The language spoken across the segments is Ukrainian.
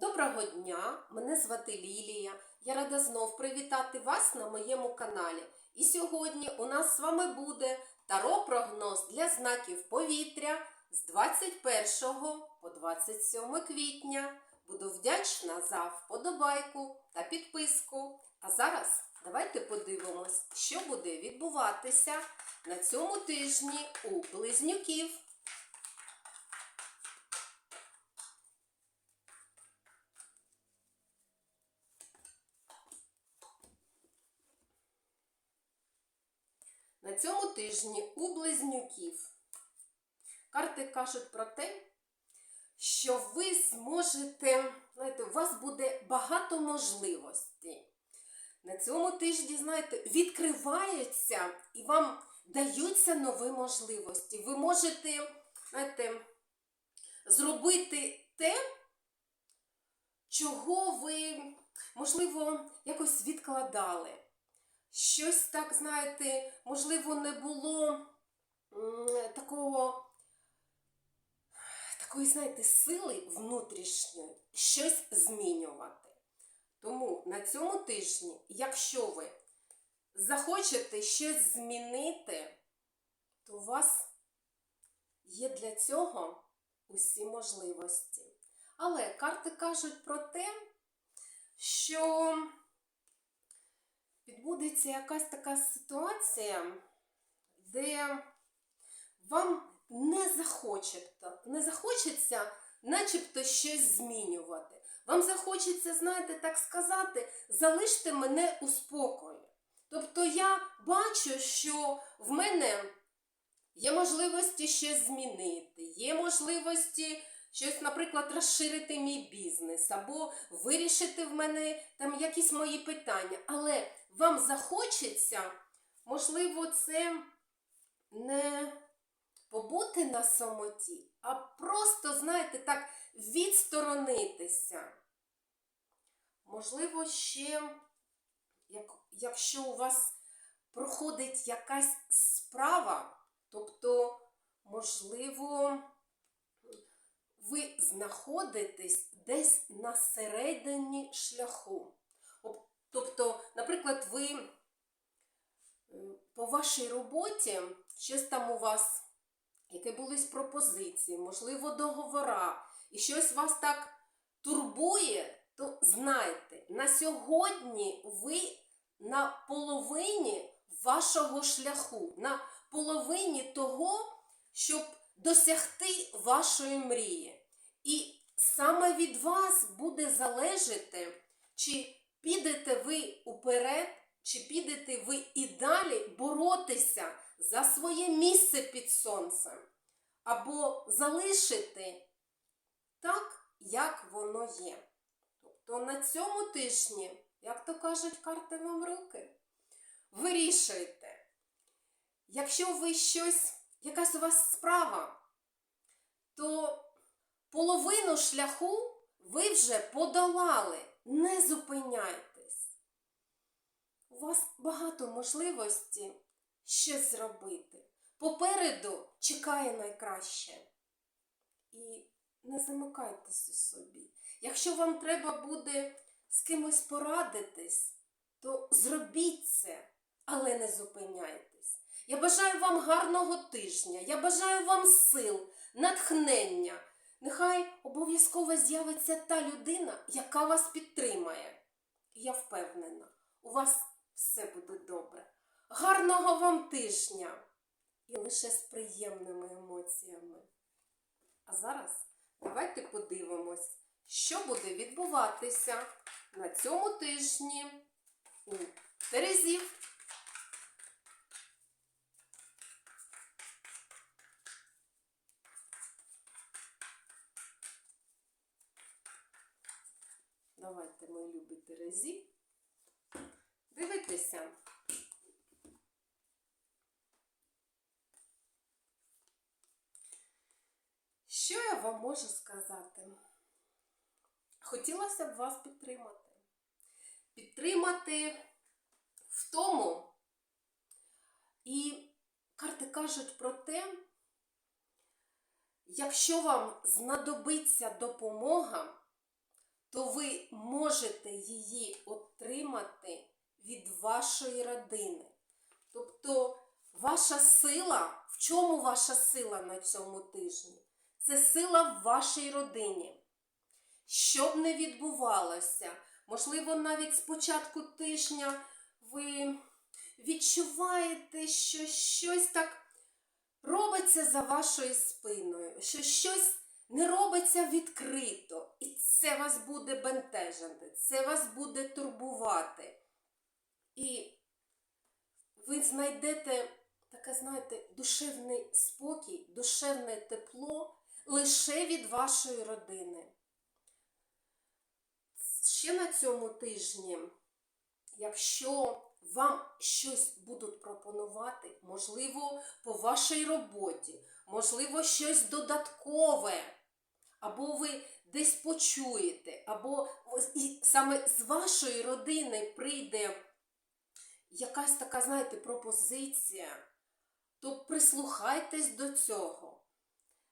Доброго дня! Мене звати Лілія. Я рада знов привітати вас на моєму каналі. І сьогодні у нас з вами буде таро-прогноз для знаків повітря з 21 по 27 квітня. Буду вдячна за вподобайку та підписку. А зараз давайте подивимось, що буде відбуватися на цьому тижні у близнюків. На цьому тижні у близнюків карти кажуть про те, що ви зможете, знаєте, у вас буде багато можливостей. На цьому тижні, знаєте, відкриваються і вам даються нові можливості. Ви можете, знаєте, зробити те, чого ви, можливо, якось відкладали щось так, знаєте, можливо, не було такого, такої, знаєте, сили внутрішньої щось змінювати. Тому на цьому тижні, якщо ви захочете щось змінити, то у вас є для цього усі можливості. Але карти кажуть про те, що відбудеться якась така ситуація, де вам не захочеться, не захочеться начебто щось змінювати. Вам захочеться, знаєте, так сказати, залиште мене у спокої. Тобто я бачу, що в мене є можливості щось змінити, є можливості щось, наприклад, розширити мій бізнес, або вирішити в мене там якісь мої питання. Але вам захочеться, можливо, це не побути на самоті, а просто, знаєте, так відсторонитися. Можливо, ще, як, якщо у вас проходить якась справа, тобто, можливо, ви знаходитесь десь на середині шляху. Об- Тобто, наприклад, ви е, по вашій роботі щось там у вас, які були пропозиції, можливо, договора, і щось вас так турбує, то знайте, на сьогодні ви на половині вашого шляху, на половині того, щоб досягти вашої мрії. І саме від вас буде залежати, чи підете ви уперед, чи підете ви і далі боротися за своє місце під сонцем, або залишите так, як воно є. Тобто на цьому тижні, як то кажуть, карти вам руки, вирішуйте. Якщо ви щось, якась у вас справа, то половину шляху ви вже подолали. Не зупиняйтесь. У вас багато можливостей щось зробити. Попереду чекає найкраще. І не замикайтеся собі. Якщо вам треба буде з кимось порадитись, то зробіть це, але не зупиняйтесь. Я бажаю вам гарного тижня, я бажаю вам сил, натхнення. Нехай обов'язково з'явиться та людина, яка вас підтримає. Я впевнена, у вас все буде добре. Гарного вам тижня! І лише з приємними емоціями. А зараз давайте подивимось, що буде відбуватися на цьому тижні у Терезів. Давайте, мої любі Терезі. Дивитися. Що я вам можу сказати? Хотілося б вас підтримати. Підтримати в тому. І карти кажуть про те, якщо вам знадобиться допомога, то ви можете її отримати від вашої родини. Тобто, ваша сила, в чому ваша сила на цьому тижні? Це сила в вашій родині. Що б не відбувалося, можливо, навіть з початку тижня ви відчуваєте, що щось так робиться за вашою спиною, що щось не робиться відкрито, і це вас буде бентежити, це вас буде турбувати. І ви знайдете таке, знаєте, душевний спокій, душевне тепло лише від вашої родини. Ще на цьому тижні, якщо вам щось будуть пропонувати, можливо, по вашій роботі, можливо, щось додаткове, або ви десь почуєте, або і саме з вашої родини прийде якась така, знаєте, пропозиція, то прислухайтесь до цього.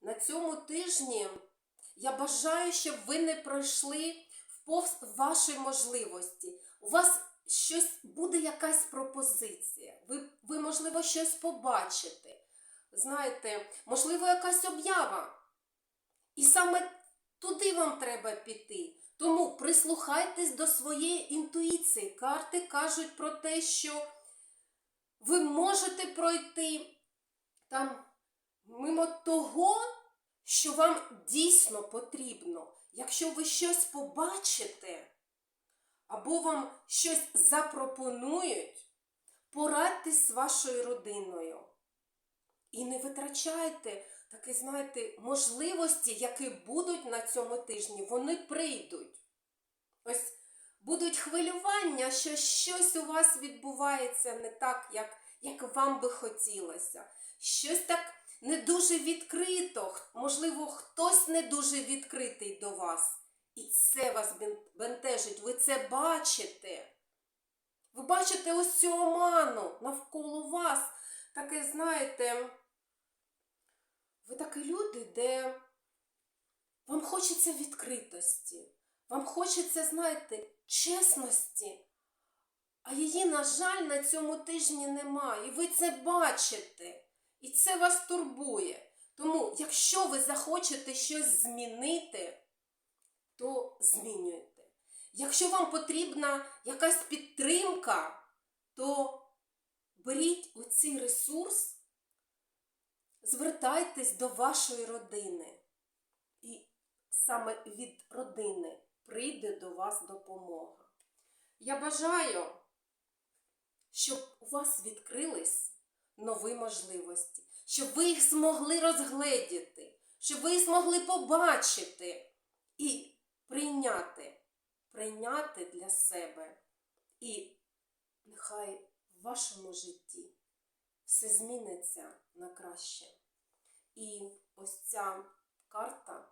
На цьому тижні я бажаю, щоб ви не пройшли вповз вашої можливості. У вас щось буде якась пропозиція. Ви, ви, можливо, щось побачите. Знаєте, можливо, якась об'ява. І саме туди вам треба піти. Тому прислухайтесь до своєї інтуїції. Карти кажуть про те, що ви можете пройти там мимо того, що вам дійсно потрібно. Якщо ви щось побачите, або вам щось запропонують, порадьтесь з вашою родиною. І не витрачайте такі, знаєте, можливості, які будуть на цьому тижні, вони прийдуть. Ось будуть хвилювання, що щось у вас відбувається не так, як, як вам би хотілося. Щось так не дуже відкрито, можливо, хтось не дуже відкритий до вас. І це вас бентежить, ви це бачите. Ви бачите ось цю оману навколо вас. Таке, знаєте, ви такі люди, де вам хочеться відкритості, вам хочеться, знаєте, чесності, а її, на жаль, на цьому тижні немає. І ви це бачите. І це вас турбує. Тому, якщо ви захочете щось змінити, то змінюйте. Якщо вам потрібна якась підтримка, то беріть оцей ресурс, звертайтесь до вашої родини. І саме від родини прийде до вас допомога. Я бажаю, щоб у вас відкрились нові можливості, щоб ви їх змогли розгледіти, щоб ви їх змогли побачити і прийняти, прийняти для себе. І нехай в вашому житті все зміниться на краще. І ось ця карта,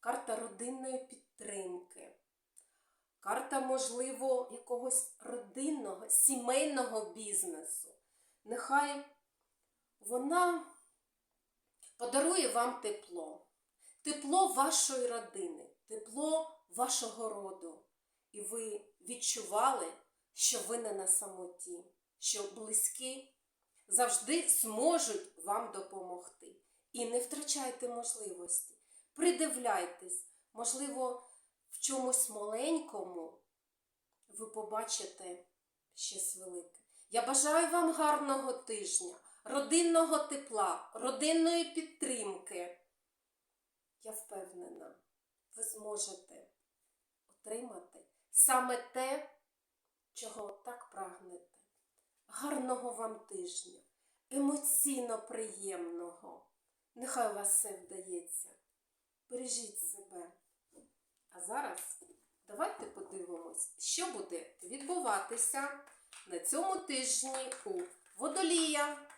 карта родинної підтримки, карта, можливо, якогось родинного, сімейного бізнесу. Нехай вона подарує вам тепло, тепло вашої родини, тепло вашого роду. І ви відчували, що ви не на самоті, що близькі завжди зможуть вам допомогти. І не втрачайте можливості. Придивляйтесь, можливо, в чомусь маленькому ви побачите щось велике. Я бажаю вам гарного тижня, родинного тепла, родинної підтримки. Я впевнена, ви зможете отримати саме те, чого так прагнете. Гарного вам тижня, емоційно приємного. Нехай вас все вдається. Бережіть себе. А зараз давайте подивимось, що буде відбуватися на цьому тижні у водолія.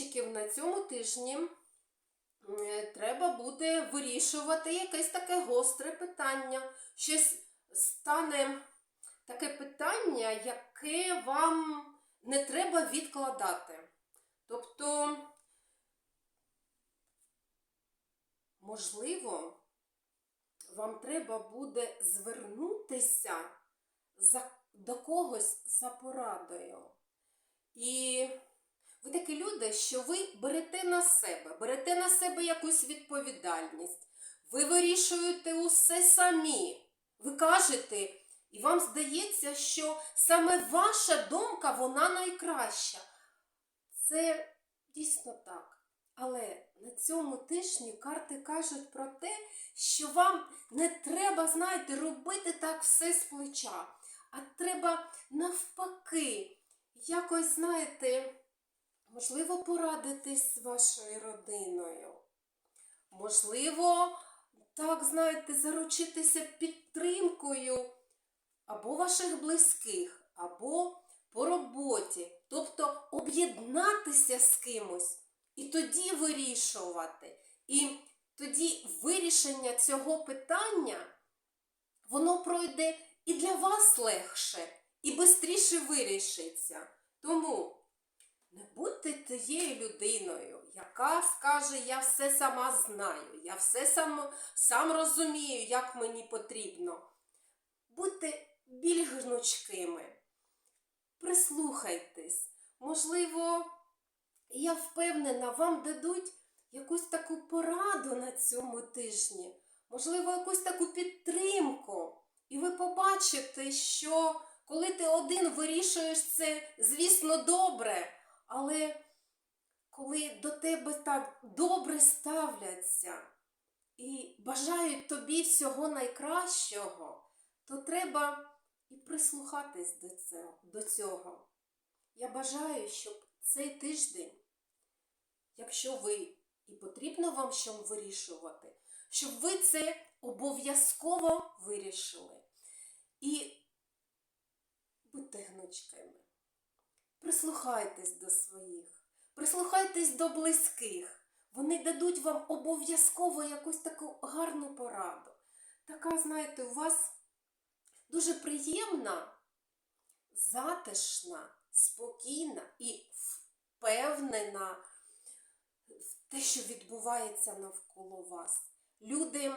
Водолійчиків на цьому тижні е, треба буде вирішувати якесь таке гостре питання. Щось стане таке питання, яке вам не треба відкладати. Тобто, можливо, вам треба буде звернутися за, до когось за порадою. І ви такі люди, що ви берете на себе, берете на себе якусь відповідальність, ви вирішуєте усе самі. Ви кажете, і вам здається, що саме ваша думка вона найкраща. Це дійсно так. Але на цьому тижні карти кажуть про те, що вам не треба, знаєте, робити так все з плеча, а треба навпаки, якось, знаєте, можливо, порадитись з вашою родиною. Можливо, так, знаєте, заручитися підтримкою або ваших близьких, або по роботі. Тобто об'єднатися з кимось і тоді вирішувати. І тоді вирішення цього питання, воно пройде і для вас легше, і швидше вирішиться. Тому не будьте тією людиною, яка скаже, я все сама знаю, я все сам, сам розумію, як мені потрібно. Будьте більш гнучкими, прислухайтесь. Можливо, я впевнена, вам дадуть якусь таку пораду на цьому тижні, можливо, якусь таку підтримку. І ви побачите, що коли ти один вирішуєш це, звісно, добре, але коли до тебе так добре ставляться і бажають тобі всього найкращого, то треба і прислухатись до цього. Я бажаю, щоб цей тиждень, якщо ви і потрібно вам що вирішувати, щоб ви це обов'язково вирішили. І будьте гнучкими. Прислухайтесь до своїх, прислухайтесь до близьких. Вони дадуть вам обов'язково якусь таку гарну пораду. Така, знаєте, у вас дуже приємна, затишна, спокійна і впевнена в те, що відбувається навколо вас. Люди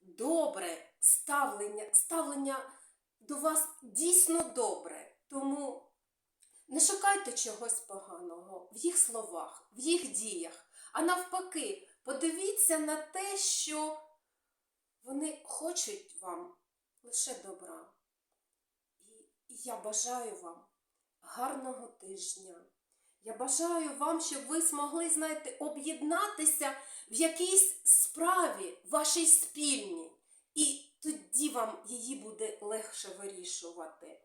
добре ставлення, ставлення до вас дійсно добре. Тому не шукайте чогось поганого в їх словах, в їх діях, а навпаки, подивіться на те, що вони хочуть вам лише добра. І я бажаю вам гарного тижня. Я бажаю вам, щоб ви змогли, знаєте, об'єднатися в якійсь справі вашій спільній. І тоді вам її буде легше вирішувати.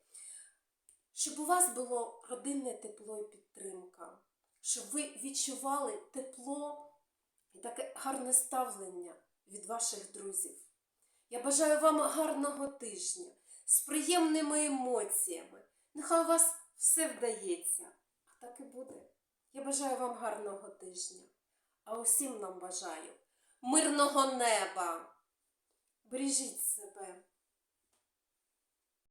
Щоб у вас було родинне тепло і підтримка, щоб ви відчували тепло і таке гарне ставлення від ваших друзів. Я бажаю вам гарного тижня з приємними емоціями. Нехай у вас все вдається. А так і буде. Я бажаю вам гарного тижня, а усім нам бажаю мирного неба. Бережіть себе.